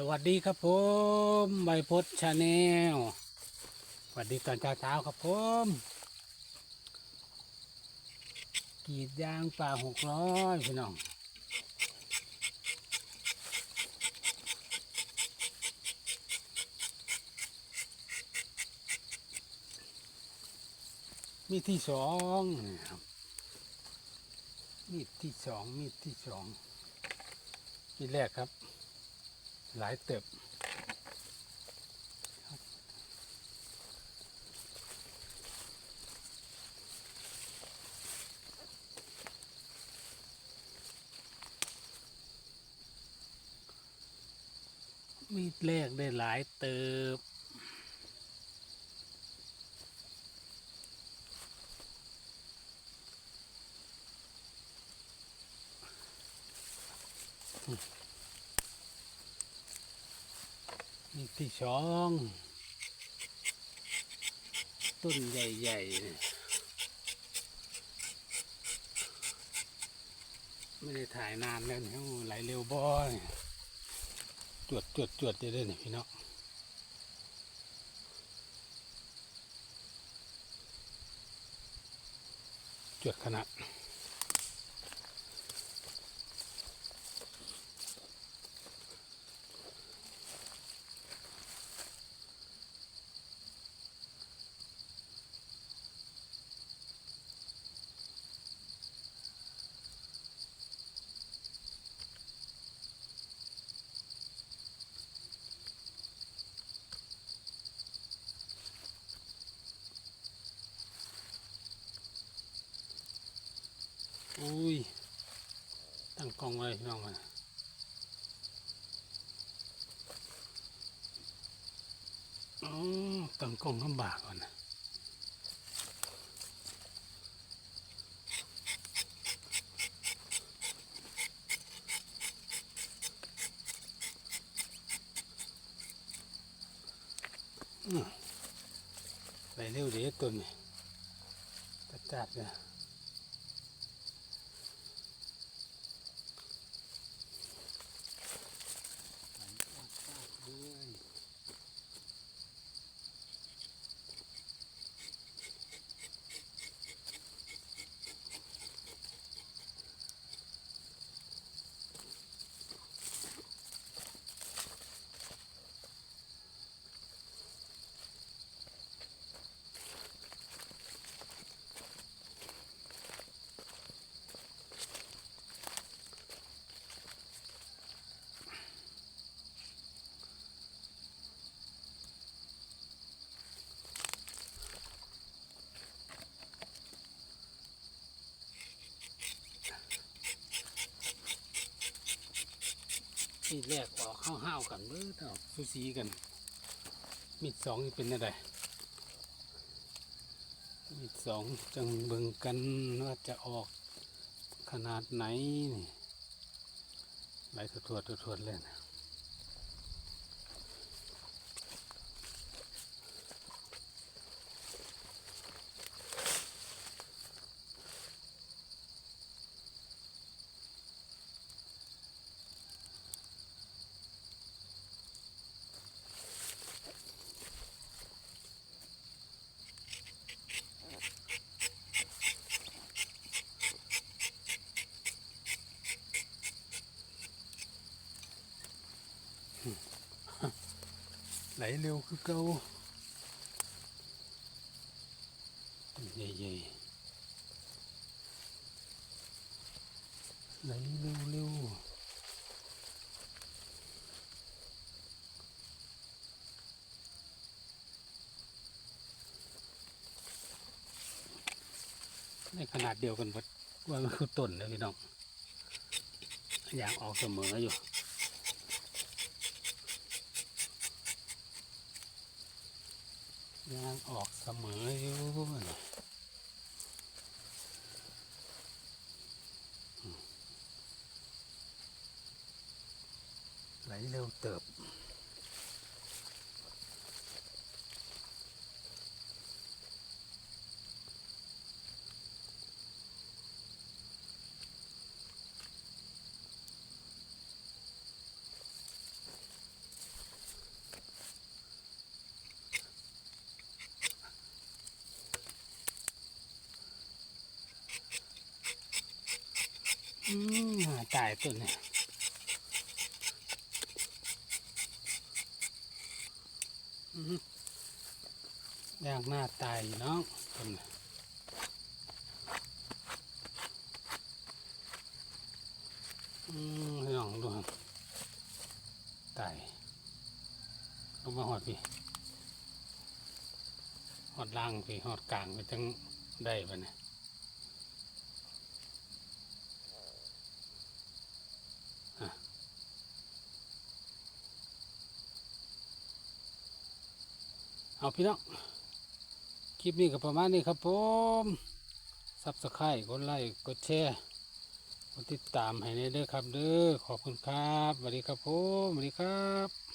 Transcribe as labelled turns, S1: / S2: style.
S1: สวัสดีครับผมใบพดชาแนลสวัสดีตอนเช้าๆครับผมกรีดยางป่าหกร้อยพี่น้องมีดที่สองนะครับมีดที่สองมีดที่สองมีดแรกครับ หลายเติบมีดแรกได้หลายเติบมีด ที่สองต้นใหญ่ๆเนี่ยไม่ได้ถ่ายนานแล้วเนี่ยโอ้ไหลเร็วบ่อยจวดจวดจวดได้เลยเนี่ยพี่น้องจวดขนาด อุ้ย ตั้งกล้องไว้พี่น้องมาอ๋อตั้งกล้องลำบากก่อนนะไปเร็วเดี๋ยวตัวนี้จัดจัดเลย มีดแรกออกห้าวห้าวๆกันเบ้อออกซูซีกัน มีดสองเป็นอะไรมีดสองจังเบิ่งกันว่าจะออกขนาดไหนนี่ไหลถวดๆถวดๆเลยนะ ไหลเร็วคือเก่าตัวใหญ่ๆไหลเร็วเร็วในขนาดเดียวกันว่ามันคือต้นเลยพี่น้องอย่างออกเสมออยู่ ยางออกเสมออยู่ไหลเร็วเติบ อืมตายตัวเนี่ยอืมยากหน้าตายน้องตัวนี่ยอืมให้น้องดูครับตายลงมาหอดพี่หอดล่างพี่หอดกลางไปทั้งได้ปะเนี่ย เอาพี่น้องคลิปนี้ก็ประมาณนี้ครับผมซับสไครต์กดไลค์กดแชร์กดติดตามให้ในเด้อครับเด้อขอบคุณครับสวัสดีครับผมสวัสดีครับ